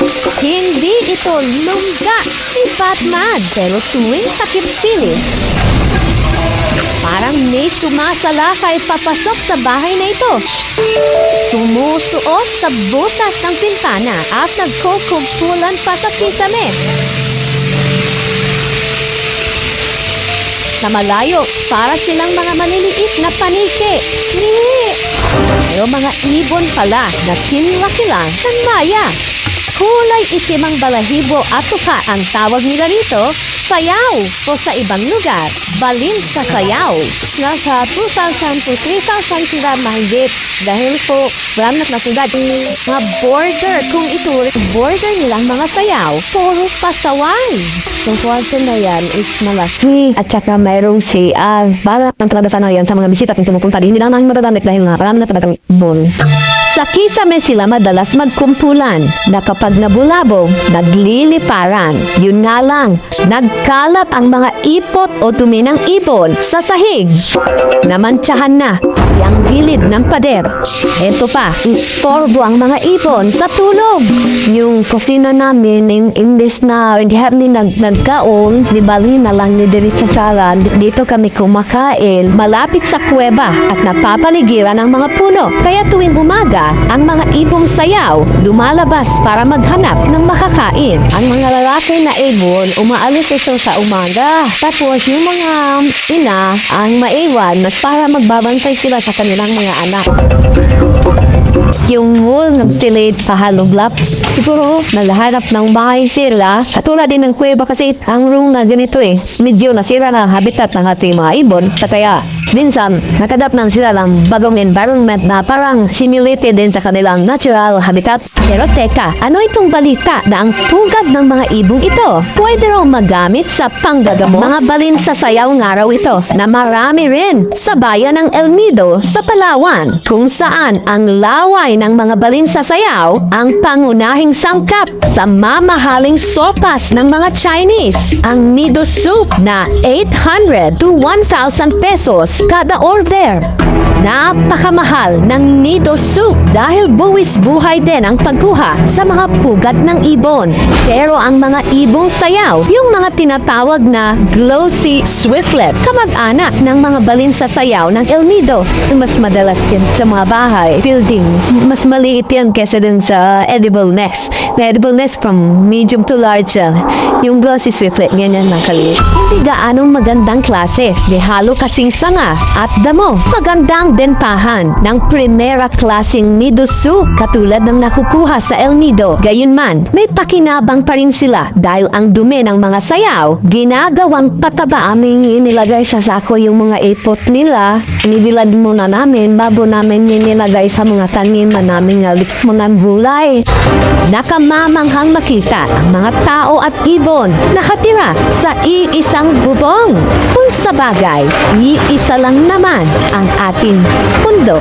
Hindi ito lungga ni Batman pero tuwing takip sinis, parang may sumasalakay papasok sa bahay na ito. Sumusuot sa butas ng pintana at nagkukugpulan pa sa kisame. Sa malayo, para silang mga maliliit na paniki. Ngi! Pero mga ibon pala na kinlaki lang ng maya. Kulay itim ang balahibo at tuka ang tawag nila rito, sayaw o sa ibang lugar, balin sa sayaw. Nasa 2,000 to 3,000 sila mahigit dahil po marami na sila mga border kung ituring border nilang mga sayaw, puro pasaway. Yung kwarto na yan is malaki at saka mayroong si ah, para ng talaga sana yan sa mga bisita at pumupunta hindi lang namin madadamit dahil nga marami na talagang bon. Sa kisame sila madalas magkumpulan na kapag nagliliparan. Yun nga lang, nagkalap ang mga ipot o dumi ng ibon sa sahig. Namantsahan na ang gilid ng pader. Ito pa, istorbo ang mga ibon sa tulog. Yung kusina namin, in, imbes na hindi kami nag, nagkaon, di bali na lang ni Diri sa sala, dito kami kumakain, malapit sa kuweba at napapaligiran ng mga puno. Kaya tuwing umaga, ang mga ibong sayaw lumalabas para maghanap ng makakain. Ang mga lalaki na ibon, umaalis ito sa umaga. Tapos yung mga ina ang maiwan para magbabantay sila sa kanilang mga anak. Yung wall ng silid pahaluglap, siguro nalahanap ng bahay sila. Katulad din ng kuweba kasi ang room na ganito eh, medyo nasira na habitat ng ating mga ibon. Kaya minsan nakadap na sila ng bagong environment na parang simulated din sa kanilang natural habitat. Pero teka, ano itong balita na ang pugad ng mga ibong ito pwede raw magamit sa panggagamot? Mga balin sa sayaw ng araw ito na marami rin sa bayan ng El Nido sa Palawan kung saan ang laway ng mga balin sa sayaw ang pangunahing sangkap sa mamahaling sopas ng mga Chinese. Ang Nido soup na 800 to 1,000 pesos kada order. Napakamahal ng Nido soup dahil buwis buhay din ang pagkuha sa mga pugat ng ibon. Pero ang mga ibong sayaw, yung mga tinatawag na glossy swiftlet, kamag-anak ng mga balin sa sayaw ng El Nido. Mas madalas yan sa mga bahay, building. Mas maliit yan kesa dun sa edible nest. May edible nest from medium to large yan. Yung glossy swiftlet, ganyan na kaliit. Hindi gaanong magandang klase. Di halo kasing sanga at damo. Magandang denpahan ng primera klaseng nido soup katulad ng nakukuha sa El Nido. Gayunman, may pakinabang pa rin sila dahil ang dumi ng mga sayaw, ginagawang pataba aming inilagay sa sako yung mga ipot nila. Inibilad muna namin bago namin nilagay sa mga tanim na namin nga mga gulay. Nakamamanghang makita ang mga tao at ibon nakatira sa iisang bubong. Kung sa bagay, iisa lang naman ang ating mundo.